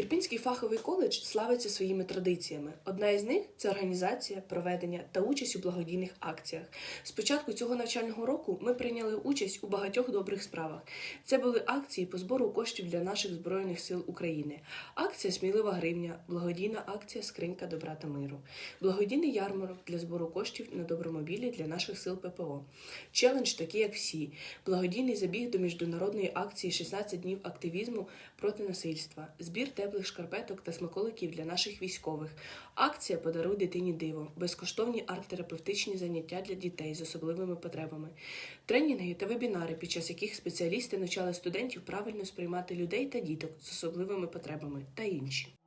Ірпінський фаховий коледж славиться своїми традиціями. Одна із них це організація, проведення та участь у благодійних акціях. З початку цього навчального року ми прийняли участь у багатьох добрих справах. Це були акції по збору коштів для наших збройних сил України. Акція Смілива гривня, благодійна акція Скринька добра та миру, благодійний ярмарок для збору коштів на добромобілі для наших сил ППО. Челендж такі, як всі, благодійний забіг до міжнародної акції 16 днів активізму проти насильства, збір теплих шкарпеток та смаколиків для наших військових. Акція Подаруй дитині диво, безкоштовні арт-терапевтичні заняття для дітей з особливими потребами, тренінги та вебінари, під час яких спеціалісти навчали студентів правильно сприймати людей та діток з особливими потребами та інші.